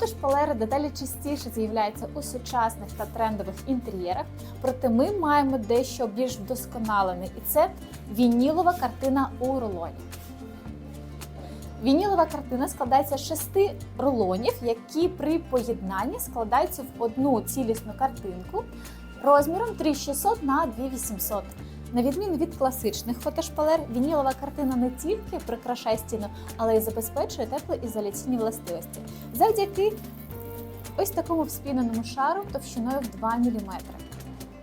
Фотошпалери дедалі частіше з'являються у сучасних та трендових інтер'єрах, проте ми маємо дещо більш вдосконалений, і це вінілова картина у рулоні. Вінілова картина складається з шести рулонів, які при поєднанні складаються в одну цілісну картинку розміром 3600 на 2800. На відміну від класичних фотошпалер, вінілова картина не тільки прикрашає стіну, але й забезпечує теплоізоляційні властивості завдяки ось такому вспіненому шару товщиною в 2 мм.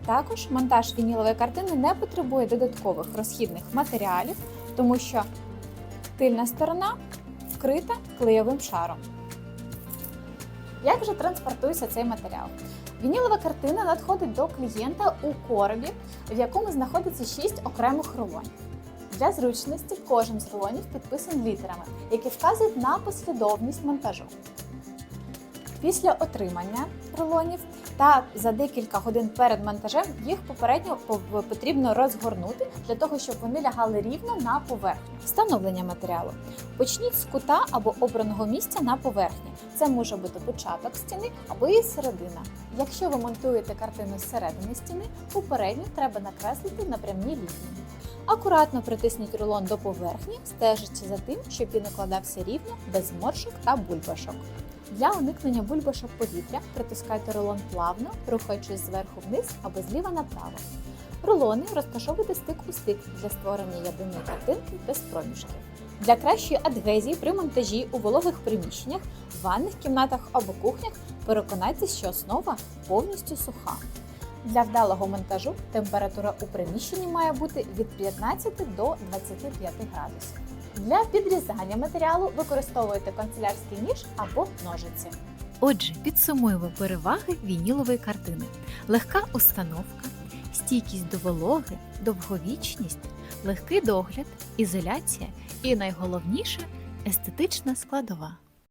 Також монтаж вінілової картини не потребує додаткових розхідних матеріалів, тому що тильна сторона вкрита клеєвим шаром. Як же транспортується цей матеріал? Вінілова картина надходить до клієнта у коробі, в якому знаходиться 6 окремих рулонів. Для зручності кожен з рулонів підписаний літерами, які вказують на послідовність монтажу. Після отримання рулонів та за декілька годин перед монтажем їх попередньо потрібно розгорнути для того, щоб вони лягали рівно на поверхню. Встановлення матеріалу. Почніть з кута або обраного місця на поверхні. Це може бути початок стіни або її середина. Якщо ви монтуєте картину зсередини стіни, попередньо треба накреслити напрямні лінії. Акуратно притисніть рулон до поверхні, стежачи за тим, щоб він укладався рівно, без зморшок та бульбашок. Для уникнення бульбашок повітря притискайте рулон плавно, рухаючись зверху вниз або зліва направо. Рулони розташовуйте стик у стик для створення єдиної картинки без проміжків. Для кращої адгезії при монтажі у вологих приміщеннях, ванних кімнатах або кухнях переконайтеся, що основа повністю суха. Для вдалого монтажу температура у приміщенні має бути від 15 до 25 градусів. Для підрізання матеріалу використовуйте канцелярський ніж або ножиці. Отже, підсумуємо переваги вінілової картини: легка установка, стійкість до вологи, довговічність, легкий догляд, ізоляція і найголовніше естетична складова.